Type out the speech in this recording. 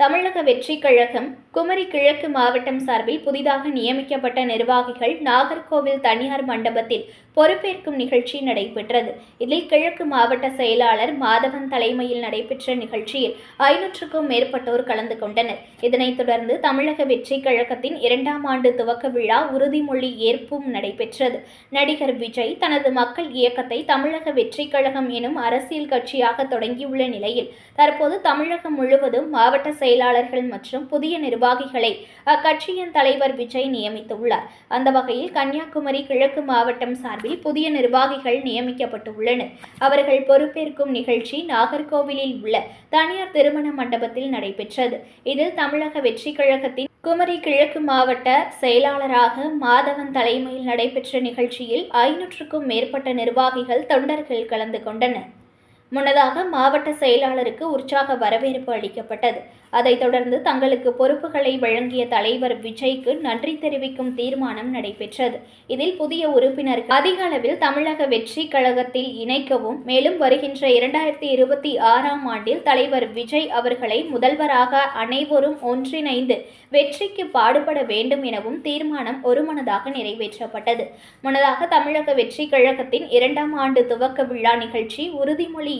Tamilaga Vettri Kazhagam Kumari கிழக்கு மாவட்டம் சார்பில் புதிதாக நியமிக்கப்பட்ட நிர்வாகிகள் நாகர்கோவில் தனியார் மண்டபத்தில் பொறுப்பேற்கும் நிகழ்ச்சி நடைபெற்றது. இதில் கிழக்கு மாவட்ட செயலாளர் மாதவன் தலைமையில் நடைபெற்ற நிகழ்ச்சியில் ஐநூற்றுக்கும் மேற்பட்டோர் கலந்து கொண்டனர். இதனைத் தொடர்ந்து தமிழக வெற்றி கழகத்தின் இரண்டாம் ஆண்டு துவக்க விழா உறுதிமொழி ஏற்பும் நடைபெற்றது. நடிகர் விஜய் தனது மக்கள் இயக்கத்தை தமிழக வெற்றி கழகம் எனும் அரசியல் கட்சியாக தொடங்கியுள்ள நிலையில் தற்போது தமிழகம் முழுவதும் மாவட்ட செயலாளர்கள் மற்றும் புதிய நிர்வாகிகளை அக்கட்சியின் தலைவர் விஜய் நியமித்துள்ளார். அந்த வகையில் கன்னியாகுமரி கிழக்கு மாவட்டம் சார்பில் புதிய நிர்வாகிகள் நியமிக்கப்பட்டுள்ளனர். அவர்கள் பொறுப்பேற்கும் நிகழ்ச்சி நாகர்கோவிலில் உள்ள தனியார் திருமண மண்டபத்தில் நடைபெற்றது. இதில் தமிழக வெற்றி கழகத்தின் குமரி கிழக்கு மாவட்ட செயலாளராக மாதவன் தலைமையில் நடைபெற்ற நிகழ்ச்சியில் ஐநூற்றுக்கும் மேற்பட்ட நிர்வாகிகள் தொண்டர்கள் கலந்து கொண்டனர். முன்னதாக மாவட்ட செயலாளருக்கு உற்சாக வரவேற்பு அளிக்கப்பட்டது. அதைத் தொடர்ந்து தங்களுக்கு பொறுப்புகளை வழங்கிய தலைவர் விஜய்க்கு நன்றி தெரிவிக்கும் தீர்மானம் நடைபெற்றது. இதில் புதிய உறுப்பினர் அதிக அளவில் தமிழக வெற்றி கழகத்தில் இணைக்கவும் மேலும் வருகின்ற இரண்டாயிரத்தி இருபத்தி ஆறாம் ஆண்டில் தலைவர் விஜய் அவர்களை முதல்வராக அனைவரும் ஒன்றிணைந்து வெற்றிக்கு பாடுபட வேண்டும் எனவும் தீர்மானம் ஒருமனதாக நிறைவேற்றப்பட்டது. முன்னதாக தமிழக வெற்றி கழகத்தின் இரண்டாம் ஆண்டு துவக்க விழா நிகழ்ச்சி உறுதிமொழி